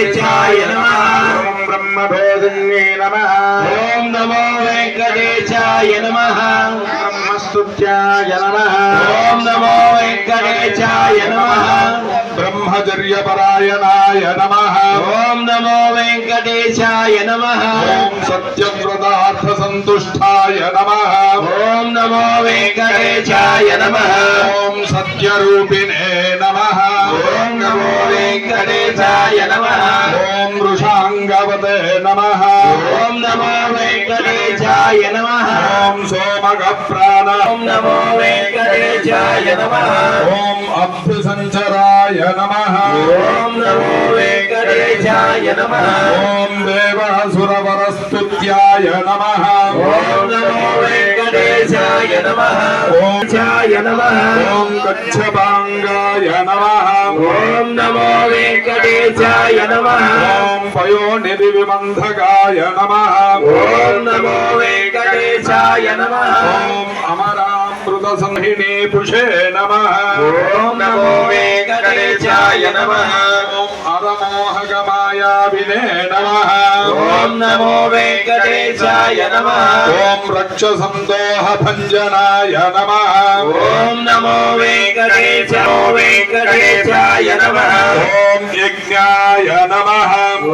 వెంకటేశాయ నమః. ఓం బ్రహ్మభోజన్యే నమ. ఓం నమో వెంకటేశాయ నమః. బ్రహ్మస్తుత్యాయ నమ. ఓం నమో వెంకటేశాయ నమః. బ్రహ్మచర్యపరాయణాయ నమ. ఓం నమో వెంకటేశాయ నమః. ఓం సత్యవ్రతార్థ సంతుష్టాయ నమ. ఓం నమో వెంకటేశాయ నమః. ఓం సత్యరూపిణే నమ. ఓం నమో వెంకటేశాయ నమః. వెంకటేశాయ నమః ఓం సోమగ ప్రాణ ఓం నమో వెంకటేశాయ నమః ఓం అభ్యసంచరాయ నమ ఓం నమో వెంకటేశాయ నమః ఓం దేవాసురవరస్తుత్యాయ నమ ఓం నమో వెంకటేశాయ నమః ఓం చాయ నమః. ఓం కచ్చపాంగాయ నమ. ఓం నమో వెంకటేశాయ నమః. ఓం పయోనిధి విమంధకాయ నమ. ఓం నమో వెంకటేశాయ నమః. ఓం అమరామృత సంహిణీ పుషే నమ. ఓం నమో వెంకటేశాయ నమః. ఓం అరమోహకమాయావినే నమ ఓం నమో వెంకటేశాయ నమః ఓం రక్షసందోహ భంజనాయ నమ ఓం నమో వెంకటేశ వెంకటేశాయ నమః ఓం యజ్ఞాయ నమ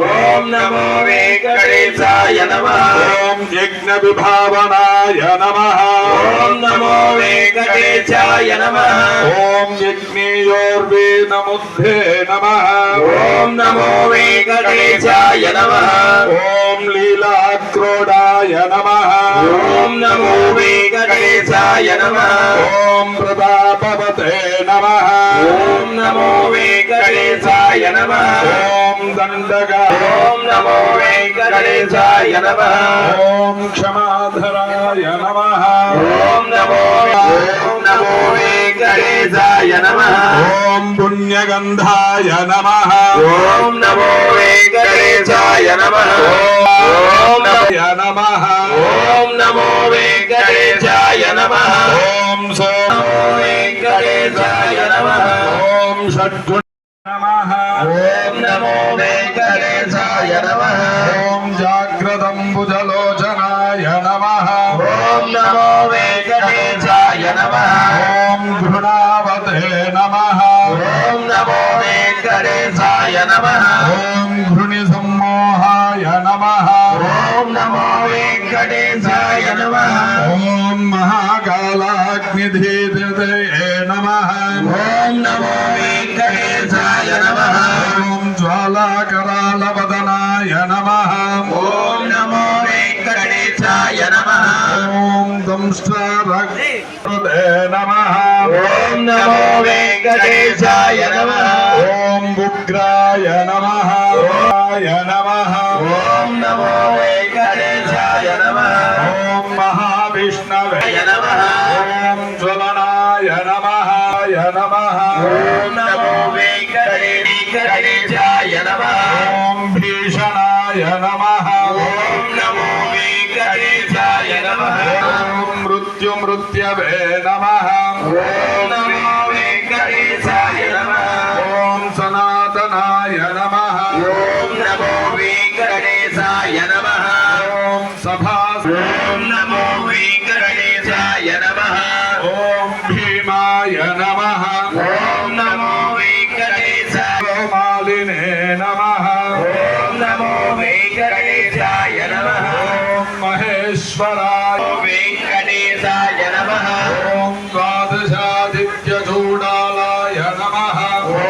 ఓం నమో వెంకటేశాయ నమః ఓం యజ్ఞ విభావనాయ నమ ఓం నమో వెంకటేశాయ నమః ఓం యజ్ఞేయోర్వే నముద్ధే నమ ఓం నమో వెంకటేశాయ నమః ఓం లీలాక్రోడాయ నమ ఓం నమో వెంకటేశాయ నమః ఓం నమ వెంకటేశాయ నమః. ఓం దండగా ఓం నమో వెంకటేశాయ నమః. ఓం క్షమాధరాయ నమ. ఓం నమో ఓం నమో వెంకటేశాయ నమః. ఓం పుణ్యగంధాయ నమ. ఓం నమో వెంకటేశాయ నమః. ఓం నమో నమ. ఓం నమో వెంకటేశాయ నమః. ఓం సో నమః ఓం షడ్గుణ నమ ఓం నమో వెంకటేశాయ నమః ఓం జాగ్రదంబుజలోచనాయ నమ ఓం నమో వెంకటేశాయ నమః ఓం ఘృణావతే నమ ఓం నమో వెంకటేశాయ నమః ఓం ఘృణి సమ్మోహాయ నమ ఓం నమో వెంకటేశాయ నమః జ్వాలాకరాళవదనాయ నమ ఓం నమో వెంకటేశాయ నమః। ఓం దంష్ట్రారృతే నమ ఓం నమో వెంకటేశాయ నమః। ఓం ఉగ్రాయ నమ నమ ఓం నమో వెంకటేశాయ నమః। ఓం మహావిష్ణవే నమః। ఓం జ్వలనాయ నమ నమ ఓం నమో వెంకటేశాయ భీషణాయ నమ ఓం నమో వెంకటేశాయ నమః। ఓం మృత్యుమృత్యవే నమ। ఓం నమో వెంకటేశాయ నమః। ఓం సనాతనాయ నమ। ఓం నమో వెంకటేశాయ నమః। ఓం సభా ఓం నమో వెంకటేశాయ నమః। ఓం భీమాయ నమ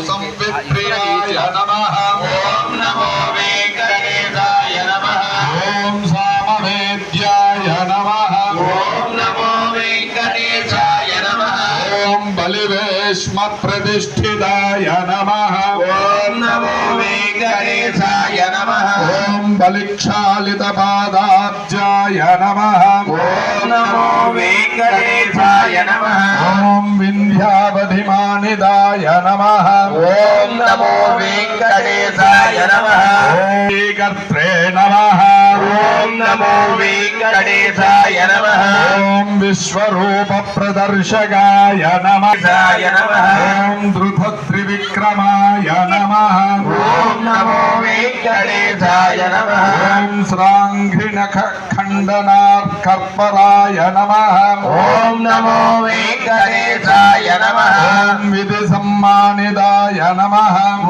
ఓం సంవిప్రియాయ నమ. ఓం నమో వెంకటేశాయ నమః. ఓం సామవేద్యాయ నమ. ఓం నమో వెంకటేశాయ నమః. ఓం బలివేష్మ ప్రతిష్ఠితాయ నమ. ఓం నమో వెంకటేశాయ నమః. ఓం బలిక్షాళిత పాదాబ్జాయ నమ. ఓం నమో వెంకటేశాయ నమః. ఓం వింధ్యావధిమానిదాయ నమ. ఓం నమో వెంకటేశాయ నమః. ఓం కర్త్రే నమ. ఓం విశ్వరూప ప్రదర్శకాయ నమ ఓం ధృత త్రివిక్రమాయ నమ ఓం నమః శ్రాంఘ్రిణ ఖండనార్కర్పరాయ నమ ఓం నమో వెంకటేశాయ నమః ఓం విధి సమ్మానిదాయ నమ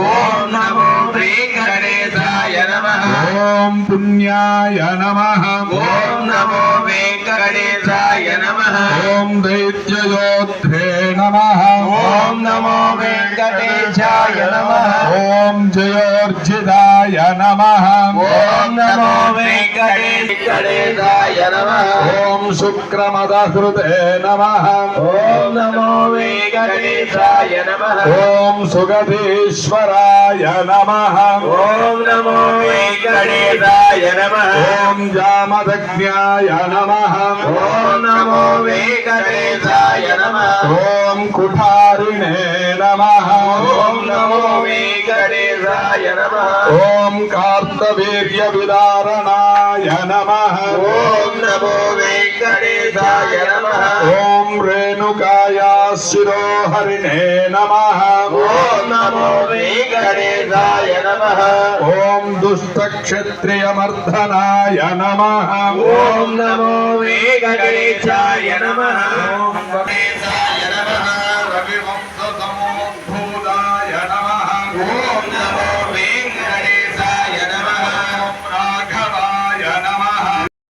ఓం నమో వెంకటేశాయ నమః. ఓం పుణ్యాయ నమ. ఓం నమో వెంకటేశాయ నమః. ఓం దైత్యయోధే నమ. ఓం నమో వెంకటేశాయ నమః ఓం జయోర్జితాయ నమ ఓం నమో వెంకటేశాయ నమః ఓం శుక్రమదహృతే నమ ఓం నమో వెంకటేశాయ నమః ఓం సుగధీశ్వరాయ నమ ఓం నమో వెంకటేశాయ నమః ఓం జామదగ్న్యాయ నమ ఓం నమో వెంకటేశాయ నమః ఓం నమ ఓం నమో వెంకటేశాయ నమః। ఓం కార్తవీర్య విదారణాయ నమ। ఓం నమో వెంకటేశాయ నమః। ఓం రేణుకాయ శిరోహరిణే నమ। ఓం నమో వెంకటేశాయ నమః। ఓం దుష్టక్షత్రియమర్దనాయ నమ। ఓం నమో వెంకటేశాయ నమః।